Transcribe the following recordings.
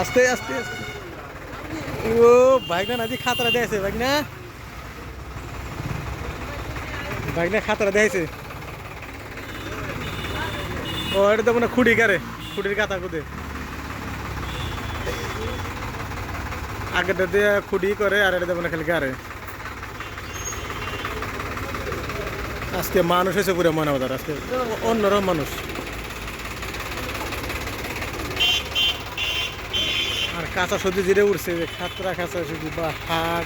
আস্তে আস্তে আস্তে। ও বাইক না নাদি খাতরা দিয়েছে বাইক না বাইক না খাতরা দিয়েছে ও, এটা তো মনে খুঁড়ি কারে খুঁড়ির কাতা কুদে আগেটা দিয়ে খুঁড়ি করে, আর এটা দেবো না খালি গারে আজকে মানুষ এসে পুরো মনে আজকে অন্যরকম মানুষ। কাঁচা সবজি জিরে উঠছে যে খাতরা কাঁচা সবজি বা শাক,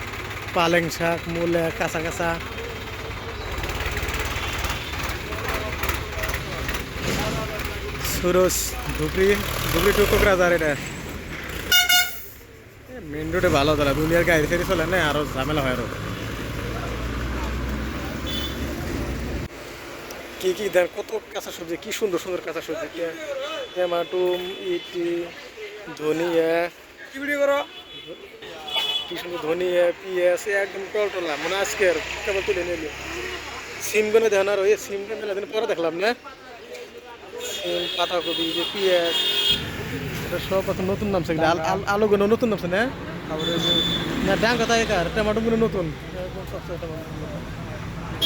পালেং শাক, মূলা, কাঁচা কাঁচা। সুরজ, ধুবড়ি ধুবড়ি টু কোকরাঝার এটা। মেন রোডে ভালো চলে দুনিয়ার গাড়ি ফেরি চলে না, আরও ঝামেলা হয় আরও। কি কি দেন কত কাঁচা সবজি, কি সুন্দর সুন্দর কাঁচা সবজি। টমাটুম ইটি, ধনিয়া কি ভিডিও করো? কি সুন্দর ধনিয়া পিঁয়াজ একদম টলটলা মনে আজকে আর কেবল তুলে নিলি সিম বেনে দেখেন আর ওই সিম বেনে পরে দেখলাম না? সিম পাতাকপি যে এটা সব এখন নতুন নামছে আলুগুলো নতুন নামছে না? তারপরে না ডাং কথা একার টমাটোগুলো নতুন।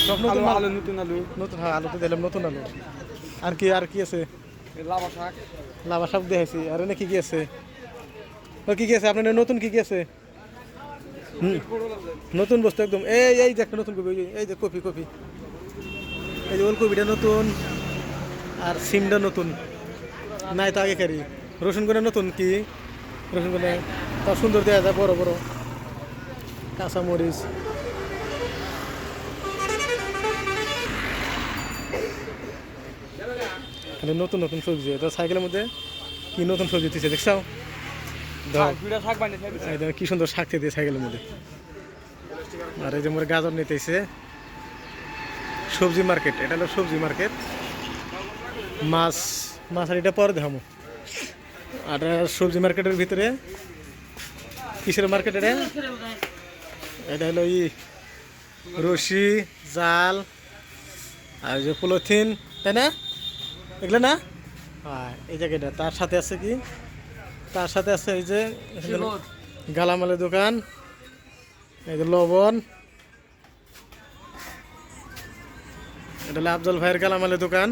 সব নতুন আলু নতুন আলু। নতুন হ্যাঁ আলু তো দিলাম নতুন আলু। আর কি আর কি আছে? লাভা শাক। লাভা সব দেখাইছি আর এনে কি কি আছে? কি কি আছে? আপনার নতুন কি কি আছে? নতুন বস্তু একদম। এই এই যে নতুন কপি, এই যে কপি কপি। এই যে ওলকপিটা নতুন আর সিমটা নতুন। নাই তো আগেকারই। রসুন করে নতুন কি? রসুন করে তা সুন্দর দেওয়া যায়, বড় বড়। কাঁচা মরিচ নতুন নতুন সবজি। এটা সাইকেলের মধ্যে কি নতুন সবজি দিচ্ছে দেখছাও? কি সুন্দর শাক খেতে সাইকেলের মধ্যে। আর এই যে মোর গাজর নিতেছে। সবজি মার্কেট এটা হলো সবজি মার্কেট। মাছ মাছ আর এটা পরে দেখামো। আর সবজি মার্কেটের ভিতরে কিসের মার্কেট এটা? এটা হলো ই রশি জাল আর যে পলিথিন তাই না? এগুলো না? হ্যাঁ এই জায়গাটা তার সাথে আছে কি? তার সাথে আছে এই যে গালামালের দোকান এই যে লবণ। এটা হলো আফজল ভাইয়ের গালামালের দোকান।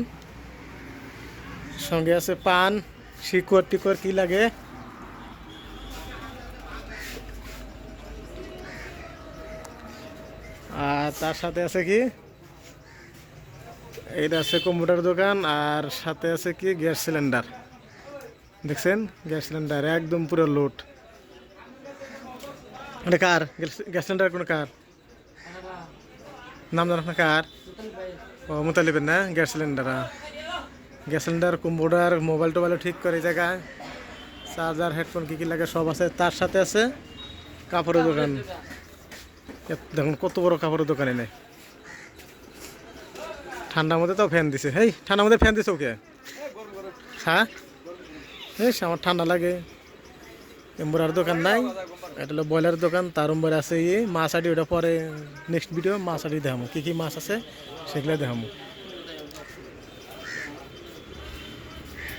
সঙ্গে আছে পান শিকড় টিকর কি লাগে? আর তার সাথে আছে কি? এইটা আছে কম্পিউটার দোকান আর সাথে আছে কি গ্যাস সিলিন্ডার। দেখছেন? গ্যাস সিলিন্ডার একদম পুরো লোড। এটা কার? গ্যাস- সিলিন্ডার কোনো কার? নাম জানো না কার? ও মোতালিবের না? Gas cylinder. Gas cylinder computer mobile টোবাইল ঠিক করে এই জায়গায়। চার্জার হেডফোন কী কী লাগে সব আছে। তার সাথে আছে কাপড়ের দোকান। দেখুন কত বড় কাপড়ের দোকানে নেই ঠান্ডার মধ্যে তো ফ্যান দিছে। হেই ঠান্ডার মধ্যে ফ্যান দিছে ওকে। হ্যাঁ? এই আমার ঠান্ডা লাগে। এম্বুরার দোকান নাই। এটা হলো ব্রয়লার দোকান, তার উম্বর আছে ইয়ে মাছ আটি ওটা পরে নেক্সট ভিডিও মাছ আটি দেখামো। কী কী মাছ আছে সেগুলো দেখামো।